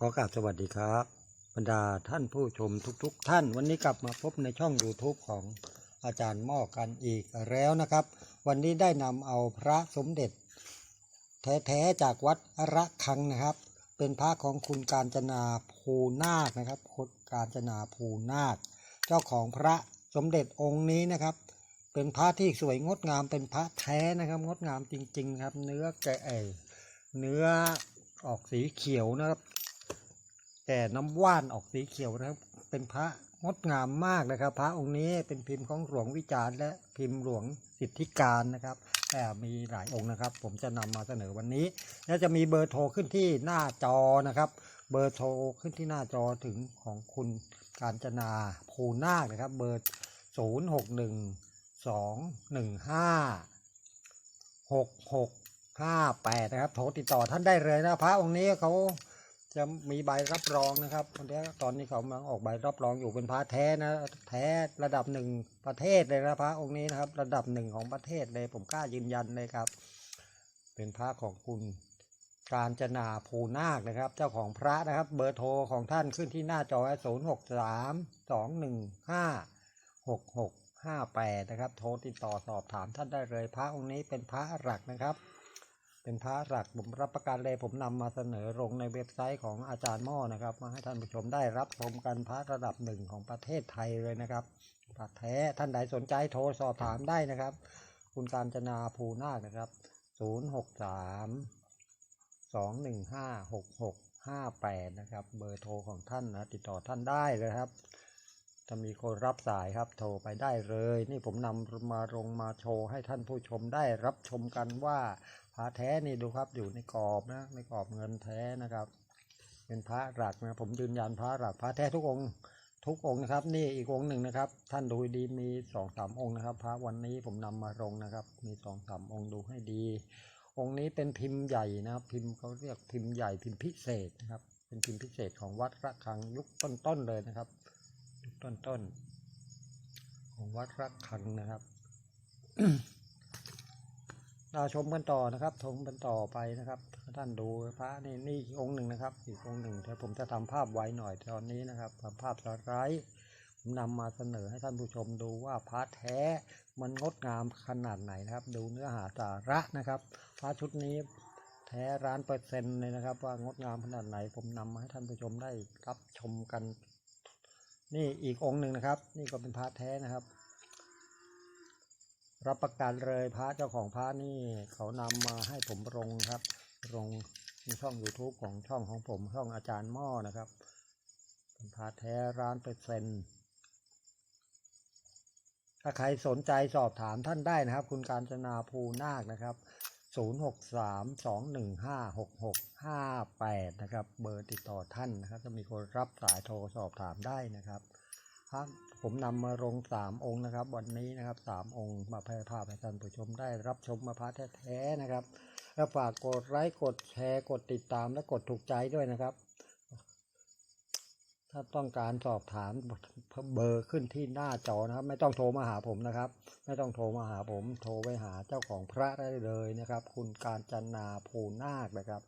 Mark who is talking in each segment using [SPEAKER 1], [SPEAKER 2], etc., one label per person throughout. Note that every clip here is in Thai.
[SPEAKER 1] ขอกราบสวัสดีครับ บรรดาท่านผู้ชมทุกๆทท่านวันนี้กลับมาพบในช่อง YouTube ของอาจารย์หม้อกันอีกแล้วนะครับ วันนี้ได้นำเอาพระสมเด็จ แท้ๆจากวัดระฆังนะครับ เป็นพระของคุณการจนาภูนาคนะครับคุณการจนาภูนาค เจ้าของพระสมเด็จองค์นี้นะครับ เป็นพระที่สวยงดงามเป็นพระแท้นะครับ งดงามจริง ๆ ครับ เนื้อแกะเนื้อออกสีเขียวนะครับ แต่น้ำว่านออกสีเขียวนะครับ เป็นพระงดงามมากนะครับ พระองค์นี้เป็นพิมพ์ของหลวงวิจารณ์ และพิมพ์หลวงสิทธิการนะครับแต่มีหลายองค์นะครับ ผมจะนำมาเสนอวันนี้ และจะมีเบอร์โทรขึ้นที่หน้าจอนะครับ เบอร์โทรขึ้นที่หน้าจอถึงของคุณการจนาภูนาคนะครับ เบอร์ 0 6 1 2 1 5 6 6 5 8 นะครับ โทรติดต่อท่านได้เลยนะพระองค์นี้เขา จะมีใบรับรองนะครับตอนนี้ตอนนี้เขากำลังออกใบรับรองอยู่เป็นพระแท้นะ แท้ระดับหนึ่งประเทศเลยนะพระองค์นี้นะครับ ระดับหนึ่งของประเทศเลยผมกล้ายืนยันเลยครับ เป็นพระของคุณการจนาภูนาคนะครับ เจ้าของพระนะครับ เบอร์โทรของท่านขึ้นที่หน้าจอศูนย์หกสามสองหนึ่งห้าหกหกห้าแปดนะครับ โทรติดต่อสอบถามท่านได้เลย พระองค์นี้เป็นพระหลักนะครับ เป็นพระหลักผมรับประกันเลยผมนำมาเสนอลงในเว็บไซต์ของอาจารย์หม้อนะครับ มาให้ท่านผู้ชมได้รับชมกันพระระดับหนึ่งของประเทศไทยเลยนะครับพระแท้ท่านใดสนใจโทรสอบถามได้นะครับ คุณการจนาภูนาคนะครับศูนย์หกสามสองหนึ่งห้าหกหกห้าแปดนะครับ เบอร์โทรของท่านนะติดต่อท่านได้เลยครับ จะมีคนรับสายครับ โทรไปได้เลย นี่ผมนำมาลงมาโชว์ให้ท่านผู้ชมได้รับชมกันว่าพระแท้นี่ดูครับอยู่ในกรอบนะในกรอบเงินแท้นะครับ เป็นพระหลักนะผมยืนยันพระหลักพระแท้ทุกองค์ทุกองค์นะครับ นี่อีกองค์หนึ่งนะครับ ท่านดูดีมีสองสามองค์นะครับ พระวันนี้ผมนำมาลงนะครับ มีสองสามองค์ดูให้ดี องค์นี้เป็นพิมพ์ใหญ่นะครับพิมพ์เขาเรียกพิมพ์ใหญ่พิมพ์พิเศษนะครับ เป็นพิมพ์พิเศษของวัดระฆังยุคต้นๆเลยนะครับ ต้นๆ ของวัดระฆังนะครับ เราชมกันต่อนะครับชมกันต่อไปนะครับ ท่านดูพระนี่นี่องค์หนึ่งนะครับ อีกองค์หนึ่งเดี๋ยวผมจะทำภาพไว้หน่อยตอนนี้นะครับทำภาพสไลด์ผมนำมาเสนอให้ท่านผู้ชมดูว่าพระแท้มันงดงามขนาดไหนนะครับ ดูเนื้อหาสาระนะครับพระชุดนี้แท้ร้านเปอร์เซ็นต์เลยนะครับ ว่างดงามขนาดไหนผมนำมาให้ท่านผู้ชมได้รับชมกัน นี่อีกองค์หนึ่งนะครับ นี่ก็เป็นพระแท้นะครับ รับประกันเลยพระเจ้าของพระนี่เขานำมาให้ผมลงครับลงในช่อง YouTube ของช่องของผมช่องอาจารย์หม้อนะครับ เป็นพระแท้ร้านเปอร์เซ็นต์ถ้าใครสนใจสอบถามท่านได้นะครับ คุณการจนาภูนาคนะครับ 0632156658 นะครับ เบอร์ติดต่อท่านนะครับ จะมีคนรับสายโทรสอบถามได้นะครับครับผมนำมาลงสามองค์นะครับ วันนี้นะครับสามองค์มาแพร่ภาพให้ท่านผู้ชมได้รับชมมาพระแท้ๆนะครับ แล้วฝากกดไลค์กดแชร์กดติดตามและกดถูกใจด้วยนะครับ ถ้าต้องการสอบถามเบอร์ขึ้นที่หน้าจอนะครับ ไม่ต้องโทรมาหาผมนะครับ ไม่ต้องโทรมาหาผม โทรไปหาเจ้าของพระได้เลยนะครับ คุณการจันนาภูนาคนะครับ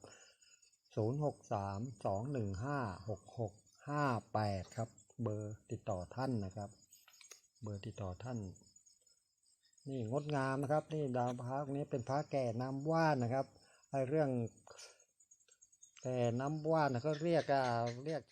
[SPEAKER 1] 0 6 3 2 1 5 6 6 5 8 ครับ เบอร์ติดต่อท่านนะครับ เบอร์ติดต่อท่านนี่งดงามนะครับ นี่ดาวพระองค์นี้เป็นพระแก่น้ำว่านนะครับไอเรื่องแก่น้ำว่านนะเขาเรียกเรียก